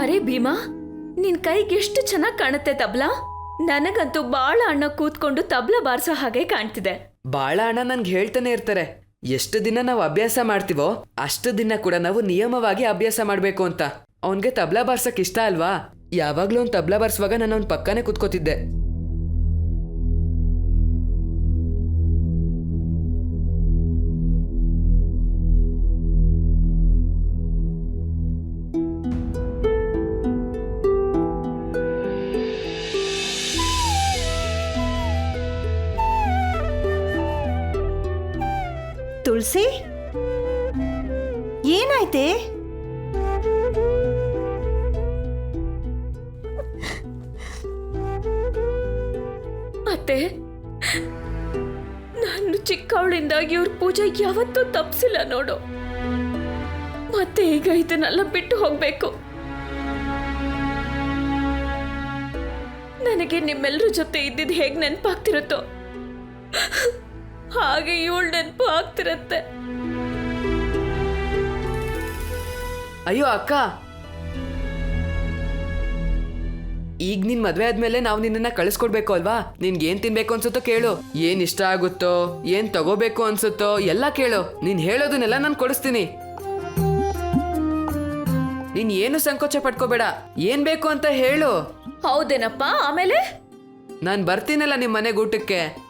ಅರೆ ಭೀಮಾ, ನಿನ್ ಕೈಗೆ ಎಷ್ಟು ಚೆನ್ನಾಗಿ ಕಾಣುತ್ತೆ ತಬ್ಲಾ? ನನಗಂತೂ ಬಾಳ ಅಣ್ಣ ಕೂತ್ಕೊಂಡು ತಬ್ಲಾ ಬಾರಿಸೋ ಹಾಗೆ ಕಾಣ್ತಿದೆ. ಬಾಳ ಅಣ್ಣ ನನ್ಗೆ ಹೇಳ್ತಾನೆ ಇರ್ತಾರೆ. ಎಷ್ಟು ದಿನ ನಾವು ಅಭ್ಯಾಸ ಮಾಡ್ತೀವೋ, ಅಷ್ಟು ದಿನ ಕೂಡ ನಾವು ನಿಯಮವಾಗಿ ಅಭ್ಯಾಸ ಮಾಡಬೇಕು ಅಂತ. ಅವನ್ಗೆ ತಬ್ಲಾ ಬಾರ್ಸಕ್ ಇಷ್ಟ ಅಲ್ವಾ? ಯಾವಾಗ್ಲೂ ಅವ್ನು ತಬ್ಲಾ ಬಾರಿಸುವಾಗ ನಾನು ಅವ್ನ ಪಕ್ಕನೇ ಕೂತ್ಕೋತಿದ್ದೆ. ತುಳಸಿ? ಏನಾಯ್ತೆ? ಮತ್ತೆ ನಾನು ಚಿಕ್ಕವಳಿಂದಾಗಿ ಅವ್ರ ಪೂಜೆ ಯಾವತ್ತೂ ತಪ್ಪಿಸಿಲ್ಲ ನೋಡು. ಮತ್ತೆ ಈಗ ಇದನ್ನೆಲ್ಲ ಬಿಟ್ಟು ಹೋಗ್ಬೇಕು. ನನಗೆ ನಿಮ್ಮೆಲ್ಲರ ಜೊತೆ ಇದ್ದಿದ್ದು ಹೇಗೆ ನೆನಪಾಗ್ತಿರುತ್ತೋ. ಹಾಗೆ ಇವಳು ನೆನಪು ಆಗ್ತಿರತ್ತೆ ಅಯ್ಯೋ ಅಕ್ಕ. ಈಗ ನಿನ್ ಮದ್ವೆ ಆದ್ಮೇಲೆ ನಾವು ನಿನ್ನ ಕಳಿಸ್ಕೊಡ್ಬೇಕು ಅಲ್ವಾ? ನಿನ್ಗೆ ಏನ್ ತಿನ್ಬೇಕು ಅನ್ಸುತ್ತೋ ಕೇಳು. ಏನ್ ಇಷ್ಟ ಆಗುತ್ತೋ ಏನ್ ತಗೋಬೇಕು ಅನ್ಸುತ್ತೋ ಎಲ್ಲ ಕೇಳು. ನೀನ್ ಹೇಳೋದನ್ನೆಲ್ಲ ನಾನು ಕೊಡಿಸ್ತೀನಿ. ನೀನ್ ಏನು ಸಂಕೋಚ ಪಡ್ಕೋಬೇಡ. ಏನ್ ಬೇಕು ಅಂತ ಹೇಳು. ಹೌದೇನಪ್ಪ ಆಮೇಲೆ? ನಾನ್ ಬರ್ತೀನಲ್ಲ ನಿಮ್ ಮನೆಗೆ ಊಟಕ್ಕೆ.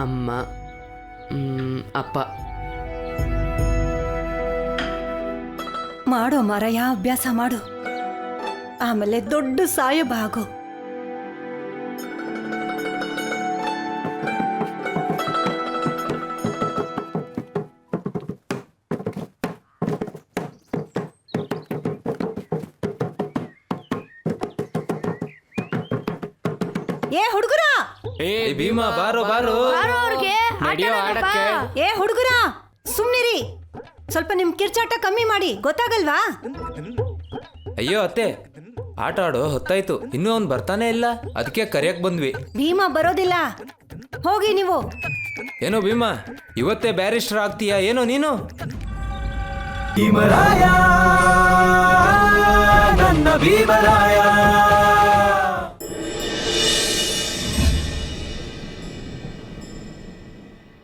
ಅಮ್ಮ ಅಪ್ಪ. ಮಾಡೋ ಮಾರಯ್ಯ ಅಭ್ಯಾಸ ಮಾಡು. ಆಮೇಲೆ ದೊಡ್ಡ ಸಾಯಬ ಆಗು. ಏ ಹುಡುಗರ! ಏ ಭೀಮಾ ಬಾರೋ ಬಾರೋ. ನಡಿಯೋ ಆಡಕ್ಕೆ ಏ ಹುಡುಗರ ಸುಮ್ನಿರಿ. ಸ್ವಲ್ಪ ನಿಮ್ ಕಿರ್ಚಾಟ ಕಮ್ಮಿ ಮಾಡಿ ಗೊತ್ತಾಗಲ್ವಾ? ಅಯ್ಯೋ ಅತ್ತೆ ಆಟ ಆಡೋ ಹೊತ್ತಾಯ್ತು. ಇನ್ನೂ ಅವ್ನು ಬರ್ತಾನೆ ಇಲ್ಲ? ಅದಕ್ಕೆ ಕರೆಯಕ್ ಬಂದ್ವಿ. ಭೀಮಾ ಬರೋದಿಲ್ಲ. ಹೋಗಿ ನೀವು. ಏನೋ ಭೀಮಾ ಇವತ್ತೇ ಬ್ಯಾರಿಸ್ಟರ್ ಆಗ್ತೀಯಾ? ಏನೋ ನೀನು? ಭೀಮರಾಯ ನನ್ನ ಭೀಮರಾಯ.